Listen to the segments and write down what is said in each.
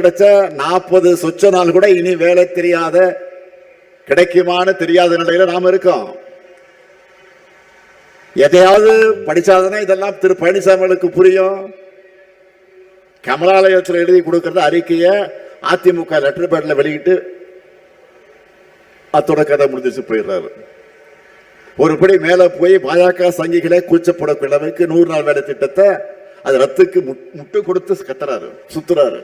கிடைச்ச நாற்பது சொச்ச நாள் கூட இனி வேலை தெரியாத கிடைக்குமான்னு தெரியாத நிலையில நாம இருக்கோம். எதையாவது படிச்சாதானே இதெல்லாம் திரு பழனிசாமிகளுக்கு புரியும். கமலாலயத்தில் எழுதி கொடுக்கறத அறிக்கையை அதிமுக லெட்டர் பேட்ல வெளியிட்டு அத்தோட கதை முடிஞ்சிச்சு போயிடுறாரு. ஒருபடி மேல போய் பாஜக சங்கிகளை கூச்சப்படக்கூடிய அளவுக்கு நூறு நாள் வேலை திட்டத்தை அது ரத்துக்கு முட்டு கொடுத்து கத்துறாரு சுத்துறாரு.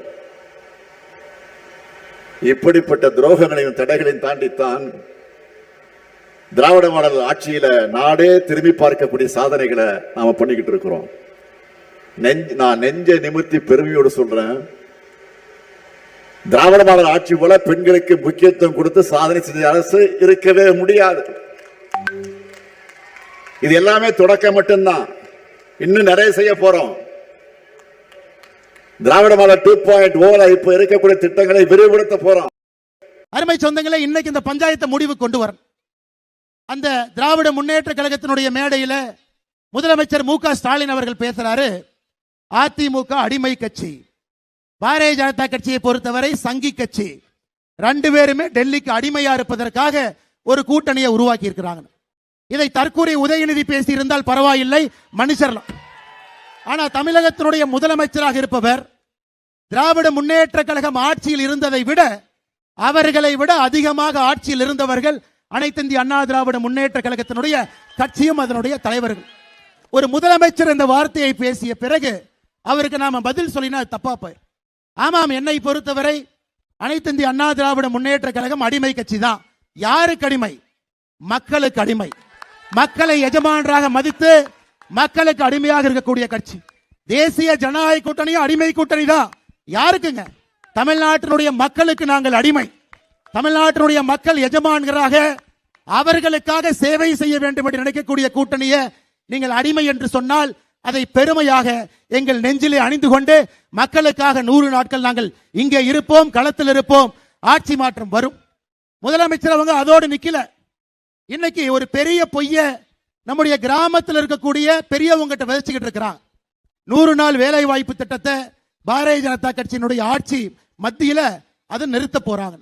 இப்படிப்பட்ட துரோகங்களையும் தடைகளையும் தாண்டித்தான் திராவிட மாடல் ஆட்சியில நாடே திரும்பி பார்க்கக்கூடிய சாதனைகளை நாம பண்ணிக்கிட்டு இருக்கிறோம். நெஞ்ச நான் நெஞ்ச நிமிர்த்தி பெருமையோடு சொல்றேன். திராவிட மாடல் ஆட்சி போல பெண்களுக்கு முக்கியத்துவம் கொடுத்து சாதனை செஞ்ச அரசு இருக்கவே முடியாது. இது எல்லாமே தொடக்கம் மட்டும்தான். இன்னும் நிறைய செய்ய போறோம். திராவிட மாடல் டூ பாயிண்ட் ஓல இப்ப இருக்கக்கூடிய திட்டங்களை விரிவுபடுத்த போறோம். அருமை சொந்தங்களே இன்னைக்கு இந்த பஞ்சாயத்தை முடிவு கொண்டு வரும் அந்த திராவிட முன்னேற்ற கழகத்தினுடைய மேடையில முதலமைச்சர் மு க ஸ்டாலின் அவர்கள் பேசுறாரு அதிமுக அடிமை கட்சி பாரதிய ஜனதா கட்சியை பொறுத்தவரை சங்கி கட்சி ரெண்டு பேருமே டெல்லிக்கு அடிமையா இருப்பதற்காக ஒரு கூட்டணியை உருவாக்கி இருக்கிறாங்க இதை தற்கூரி உதயநிதி பேசியிருந்தால் பரவாயில்லை மனுஷர்லாம். ஆனா தமிழகத்தினுடைய முதலமைச்சராக இருப்பவர் திராவிட முன்னேற்ற கழகம் ஆட்சியில் இருந்ததை விட அவர்களை விட அதிகமாக ஆட்சியில் இருந்தவர்கள் அனைத்து இந்திய அண்ணா திராவிட முன்னேற்ற கழகத்தினுடைய கட்சியும் அதனுடைய தலைவர்கள். ஒரு முதலமைச்சர் இந்த வார்த்தையை பேசிய பிறகு அவருக்கு நாம பதில் சொல்லினா அது தப்பா போய் ஆமாம் என்னை பொறுத்தவரை அனைத்து இந்திய அண்ணா திராவிட முன்னேற்ற கழகம் அடிமை கட்சி தான். யாருக்கு அடிமை? மக்களுக்கு அடிமை. மக்களை எஜமானராக மதித்து மக்களுக்கு அடிமையாக இருக்கக்கூடிய கட்சி. தேசிய ஜனநாயக கூட்டணியும் அடிமை கூட்டணி தான். யாருக்குங்க? தமிழ்நாட்டினுடைய மக்களுக்கு நாங்கள் அடிமை. தமிழ்நாட்டினுடைய மக்கள் எஜமான்களாக அவர்களுக்காக சேவை செய்ய வேண்டும் என்று நினைக்கக்கூடிய கூட்டணியை நீங்கள் அடிமை என்று சொன்னால் அதை பெருமையாக எங்கள் நெஞ்சிலே அணிந்து கொண்டு மக்களுக்காக நூறு நாட்கள் நாங்கள் இங்கே இருப்போம் களத்தில் இருப்போம் ஆட்சி மாற்றம் வரும். முதலமைச்சர் அவங்க அதோடு நிக்கல. இன்னைக்கு ஒரு பெரிய பொய்ய நம்முடைய கிராமத்தில் இருக்கக்கூடிய பெரியவங்கிட்ட விதைச்சுக்கிட்டு இருக்கிறான் நூறு நாள் வேலை வாய்ப்பு திட்டத்தை பாரதிய ஜனதா கட்சியினுடைய ஆட்சி மத்தியில அதை நிறுத்த போறாங்க.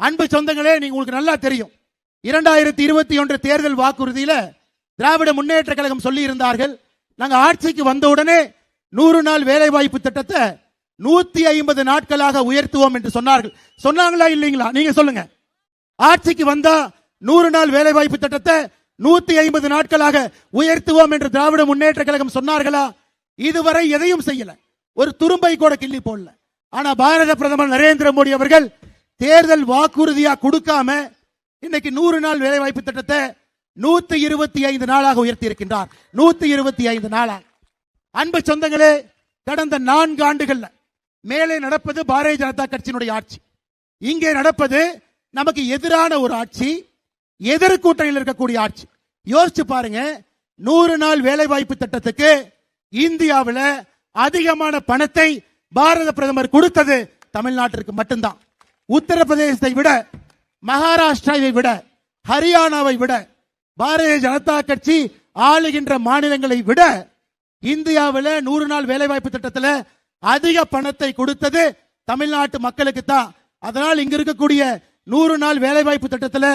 அன்பு சொந்தங்களே நீங்க உங்களுக்கு நல்லா தெரியும். இரண்டாயிரத்தி இருபத்தி ஒன்று தேர்தல் வாக்குறுதியில திராவிட முன்னேற்ற கழகம் சொல்லி இருந்தார்கள் நாங்க ஆட்சிக்கு வந்த உடனே நூறு நாள் வேலை வாய்ப்பு திட்டத்தை நூத்தி ஐம்பது நாட்களாக உயர்த்துவோம் என்று சொன்னார்கள். சொன்னாங்களா இல்லைங்களா? நீங்க சொல்லுங்க. ஆட்சிக்கு வந்தா நூறு நாள் வேலை வாய்ப்பு திட்டத்தை நூத்தி ஐம்பது நாட்களாக உயர்த்துவோம் என்று திராவிட முன்னேற்ற கழகம் சொன்னார்களா? இதுவரை எதையும் செய்யல. ஒரு துரும்பை கூட கிள்ளி போடல. ஆனா பாரத பிரதமர் நரேந்திர மோடி அவர்கள் தேர்தல் வாக்குறுதியா கொடுக்காம இன்னைக்கு நூறு நாள் வேலை வாய்ப்பு திட்டத்தை நூத்தி இருபத்தி ஐந்து நாளாக உயர்த்தி இருக்கின்றார் நூத்தி இருபத்தி ஐந்து நாளாக. அன்பு சொந்தங்களே கடந்த நான்கு ஆண்டுகள்ல மேலே நடப்பது பாரதிய ஜனதா கட்சியினுடைய ஆட்சி. இங்கே நடப்பது நமக்கு எதிரான ஒரு ஆட்சி. எதிர்கூட்டணியில் இருக்கக்கூடிய ஆட்சி. யோசிச்சு பாருங்க நூறு நாள் வேலை வாய்ப்பு திட்டத்துக்கு இந்தியாவில் அதிகமான பணத்தை பாரத பிரதமர் கொடுத்தது தமிழ்நாட்டிற்கு மட்டும்தான். உத்தரப்பிரதேசத்தை விட மகாராஷ்டிராவை விட ஹரியானாவை விட பாரதிய ஜனதா கட்சி ஆளுகின்ற மாநிலங்களை விட இந்தியாவில் நூறு நாள் வேலைவாய்ப்பு திட்டத்தில் அதிக பணத்தை கொடுத்தது தமிழ்நாட்டு மக்களுக்கு தான். அதனால் இங்க இருக்கக்கூடிய நூறு நாள் வேலைவாய்ப்பு திட்டத்தில்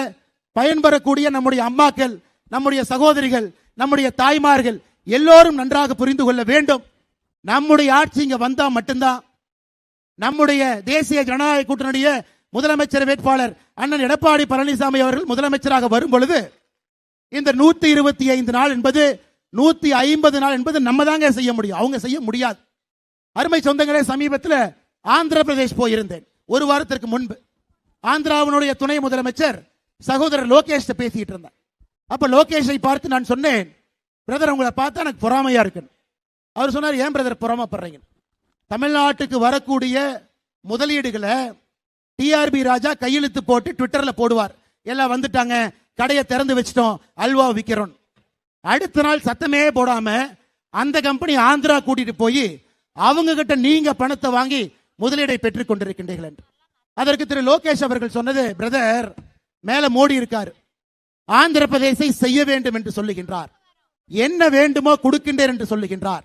பயன்பெறக்கூடிய நம்முடைய அம்மாக்கள் நம்முடைய சகோதரிகள் நம்முடைய தாய்மார்கள் எல்லோரும் நன்றாக புரிந்து கொள்ள வேண்டும். நம்முடைய ஆட்சி இங்க வந்தா மட்டும்தான். நம்முடைய தேசிய ஜனநாயக கூட்டணியுடைய முதலமைச்சர் வேட்பாளர் அண்ணன் எடப்பாடி பழனிசாமி அவர்கள் முதலமைச்சராக வரும் பொழுது இந்த நூத்தி இருபத்தி ஐந்து நாள் என்பது நூத்தி ஐம்பது நாள் என்பது நம்ம தாங்க செய்ய முடியும். அவங்க செய்ய முடியாது. அருமை சொந்தங்களே சமீபத்தில் ஆந்திர பிரதேஷ் போயிருந்தேன். ஒரு வாரத்திற்கு முன்பு. ஆந்திராவினுடைய துணை முதலமைச்சர் சகோதரர் லோகேஷ் பேசிட்டு இருந்தேன் அப்ப லோகேஷை பார்த்து நான் சொன்னேன் பிரதர் உங்களை பார்த்தா எனக்கு பொறாமையா இருக்கு அவர் சொன்னார் ஏன் பிரதர் பொறாமப்படுறீங்க? தமிழ்நாட்டுக்கு வரக்கூடிய முதலீடுகளை டிஆர்பி ராஜா கையெழுத்து போட்டு ட்விட்டர்ல போடுவார். எல்லாம் வந்துட்டாங்க கடையை திறந்து வச்சிட்டோம் அல்வா விற்கிறோம் அடுத்த நாள் சத்தமே போடாம அந்த கம்பெனி ஆந்திரா கூட்டிட்டு போய் அவங்க கிட்ட நீங்க பணத்தை வாங்கி முதலீடை பெற்றுக் கொண்டிருக்கின்றீர்கள் என்று. அதற்கு திரு லோகேஷ் அவர்கள் சொன்னது பிரதர் மேல மோடி இருக்காரு. ஆந்திர பிரதேசை செய்ய வேண்டும் என்று சொல்லுகின்றார். என்ன வேண்டுமோ கொடுக்கின்றேன் என்று சொல்லுகின்றார்.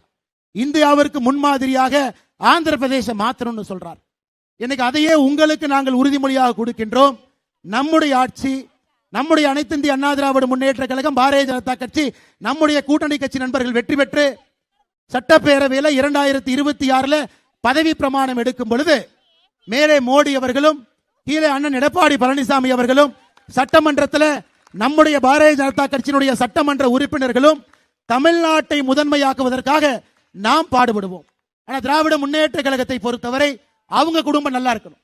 இந்தியாவிற்கு முன்மாதிரியாக ஆந்திர பிரதேசம் மாத்தணும்னு சொல்றார். இன்னைக்கு அதையே உங்களுக்கு நாங்கள் உறுதிமொழியாக கொடுக்கின்றோம். நம்முடைய ஆட்சி நம்முடைய அனைத்து இந்திய அண்ணா திராவிட முன்னேற்ற கழகம் பாரதிய ஜனதா கட்சி நம்முடைய கூட்டணி கட்சி நண்பர்கள் வெற்றி பெற்று சட்டப்பேரவையில் இரண்டாயிரத்தி இருபத்தி ஆறுல பதவி பிரமாணம் எடுக்கும் பொழுது மேலே மோடி அவர்களும் கீழே அண்ணன் எடப்பாடி பழனிசாமி அவர்களும் சட்டமன்றத்தில் நம்முடைய பாரதிய ஜனதா கட்சியினுடைய சட்டமன்ற உறுப்பினர்களும் தமிழ்நாட்டை முதன்மையாக்குவதற்காக நாம் பாடுபடுவோம். ஆனால் திராவிட முன்னேற்ற கழகத்தை பொறுத்தவரை அவங்க குடும்பம் நல்லா இருக்கணும்.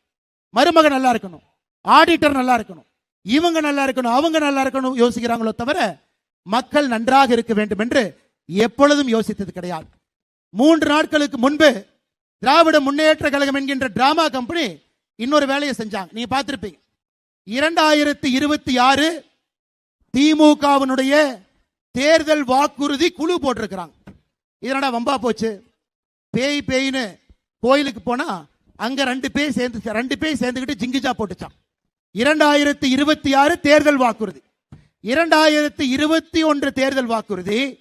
மருமகன் நல்லா இருக்கணும். ஆடிட்டர் நல்லா இருக்கணும். இவங்க நல்லா இருக்கணும் அவங்க நல்லா இருக்கணும் யோசிக்கிறாங்களோ தவிர மக்கள் நன்றாக இருக்க வேண்டும் என்று எப்பொழுதும் யோசித்தது கிடையாது. மூன்று நாட்களுக்கு முன்பு திராவிட முன்னேற்ற கழகம் என்கின்ற டிராமா கம்பெனி இன்னொரு வேலையை செஞ்சாங்க. நீங்க பார்த்திருப்பீங்க. இரண்டாயிரத்தி இருபத்தி ஆறு திமுகவினுடைய தேர்தல் வாக்குறுதி குழு போட்டிருக்கிறாங்க. இதனடா வம்பா போச்சு? பேய் பேயின்னு கோயிலுக்கு போனா அங்க ரெண்டு பேய் சேர்ந்து ரெண்டு பேய் சேர்ந்துக்கிட்டு ஜிங்கிஜா போட்டுச்சான். இரண்டாயிரத்தி இருபத்தி ஆறு தேர்தல் வாக்குறுதி. இரண்டாயிரத்தி இருபத்தி ஒன்று தேர்தல் வாக்குறுதி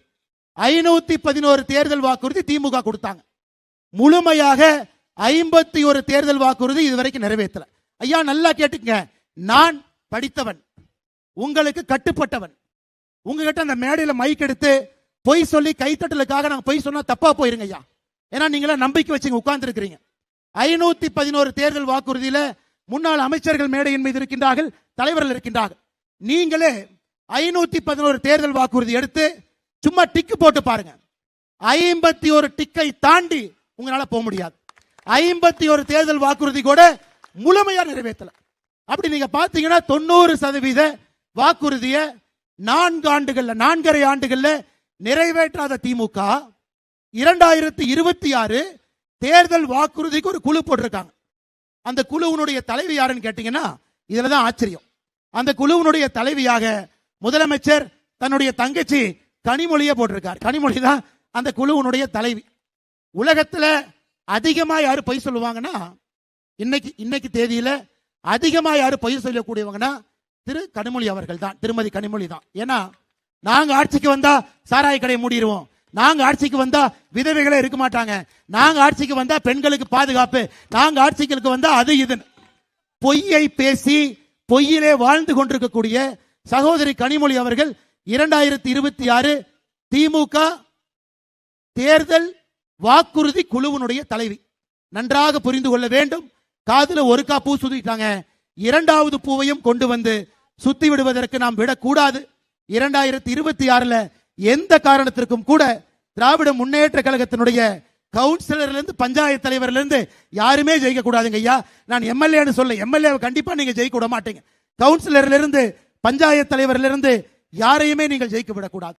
ஐநூத்தி பதினோரு தேர்தல் வாக்குறுதி திமுக கொடுத்தாங்க. முழுமையாக ஐம்பத்தி ஒரு தேர்தல் வாக்குறுதி இதுவரைக்கும் நிறைவேற்றல. ஐயா நல்லா கேட்டுக்கங்க. நான் படித்தவன். உங்களுக்கு கட்டுப்பட்டவன். உங்ககிட்ட அந்த மேடையில மைக் எடுத்து பொய் சொல்லி கைத்தட்டலுக்காக நாங்க பொய் சொன்னா தப்பா போயிருங்க ஐயா. ஏன்னா நீங்களா நம்பிக்கை வச்சுங்க உட்கார்ந்து இருக்கிறீங்க ஐநூத்தி பதினோரு தேர்தல் வாக்குறுதியில முன்னாள் அமைச்சர்கள் மேடையின் மீது இருக்கின்றார்கள் தலைவர்கள் இருக்கின்றார்கள். நீங்களே ஐநூத்தி பதினோரு தேர்தல் வாக்குறுதி எடுத்து சும்மா டிக்கு போட்டு பாருங்க. ஐம்பத்தி ஒரு டிக்கை தாண்டி உங்களால போக முடியாது. ஐம்பத்தி ஒரு தேர்தல் வாக்குறுதி கூட முழுமையா நிறைவேற்றல. அப்படி நீங்க பாத்தீங்கன்னா தொண்ணூறு சதவீத வாக்குறுதிய நான்கு ஆண்டுகள்ல நான்கரை ஆண்டுகள்ல நிறைவேற்றாத திமுக. இரண்டாயிரத்தி இருபத்தி ஆறு தேர்தல் வாக்குறுதிக்கு ஒரு குழு போட்டிருக்காங்க. அந்த குழுவினுடைய தலைவி யாருன்னு கேட்டீங்கன்னா இதுலதான் ஆச்சரியம். அந்த குழுவினுடைய தலைவியாக முதலமைச்சர் தன்னுடைய தங்கச்சி கனிமொழியை போட்டிருக்கார். கனிமொழி தான் அந்த குழுவினுடைய தலைவி. உலகத்துல அதிகமா யாரு பொய் சொல்லுவாங்கன்னா இன்னைக்கு இன்னைக்கு தேதியில அதிகமாக யாரும் பயிர் சொல்லக்கூடியவங்கன்னா திரு கனிமொழி அவர்கள் தான் திருமதி கனிமொழி தான் ஏன்னா நாங்கள் ஆட்சிக்கு வந்தா சாராய கடையை மூடிடுவோம் நாங்க ஆட்சிக்கு வந்தா விதவைகளே இருக்க மாட்டாங்க. நாங்க ஆட்சிக்கு வந்தா பெண்களுக்கு பாதுகாப்பு. நாங்க ஆட்சிகளுக்கு வந்தா அது இதுன்னு பொய்யை பேசி பொய்யிலே வாழ்ந்து கொண்டிருக்கக்கூடிய சகோதரி கனிமொழி அவர்கள் இரண்டாயிரத்தி இருபத்தி ஆறு திமுக தேர்தல் வாக்குறுதி குழுவினுடைய தலைவி. நன்றாக புரிந்து கொள்ள வேண்டும். காதுல ஒரு கா பூ சுத்திட்டாங்க. இரண்டாவது பூவையும் கொண்டு வந்து சுத்தி விடுவதற்கு நாம் விடக்கூடாது. இரண்டாயிரத்தி இருபத்தி ஆறுல எந்த காரணத்திற்கும் கூட திராவிட முன்னேற்ற கழகத்தினுடைய கவுன்சிலர்ல இருந்து பஞ்சாயத்து தலைவர்ல இருந்து யாருமே ஜெயிக்க கூடாதுங்க ஐயா. நான் எம்எல்ஏன்னு சொல்ல எம்எல்ஏ கண்டிப்பா நீங்க ஜெயிக்க விட மாட்டீங்க. கவுன்சிலர்ல இருந்து பஞ்சாயத்து தலைவர்ல இருந்து யாரையுமே நீங்கள் ஜெயிக்க விடக்கூடாது.